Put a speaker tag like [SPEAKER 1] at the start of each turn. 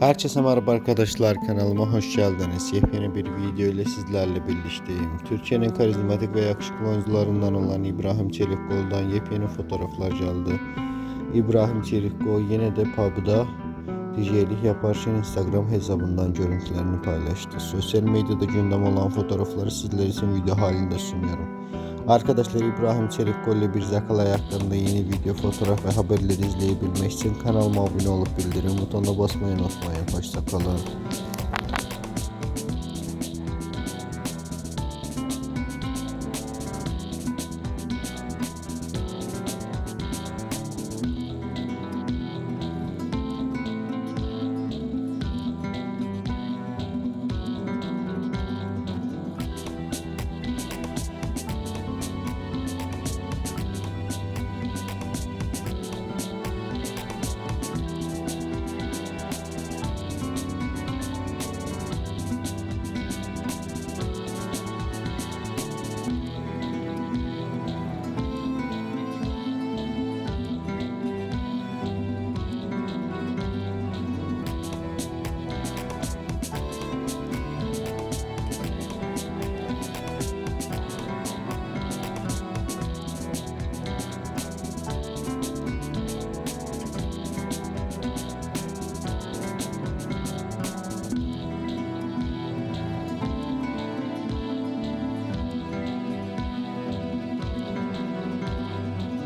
[SPEAKER 1] Herkese merhaba arkadaşlar kanalıma hoş geldiniz. Yepyeni bir video ile sizlerle birlikteyim. Türkiye'nin karizmatik ve yakışıklı oyuncularından olan İbrahim Çelikkol'dan yepyeni fotoğraflar geldi. İbrahim Çelikkol yine de pub'da DJ'lik yaparken Instagram hesabından görüntülerini paylaştı. Sosyal medyada gündem olan fotoğrafları sizler için video halinde sunuyorum. Arkadaşlar İbrahim Çelikkol ile bir Zakalay hakkında yeni video, fotoğraf ve haberleri izleyebilmek için kanalıma abone olup bildirim butonuna basmayı unutmayın. Hoşçakalın.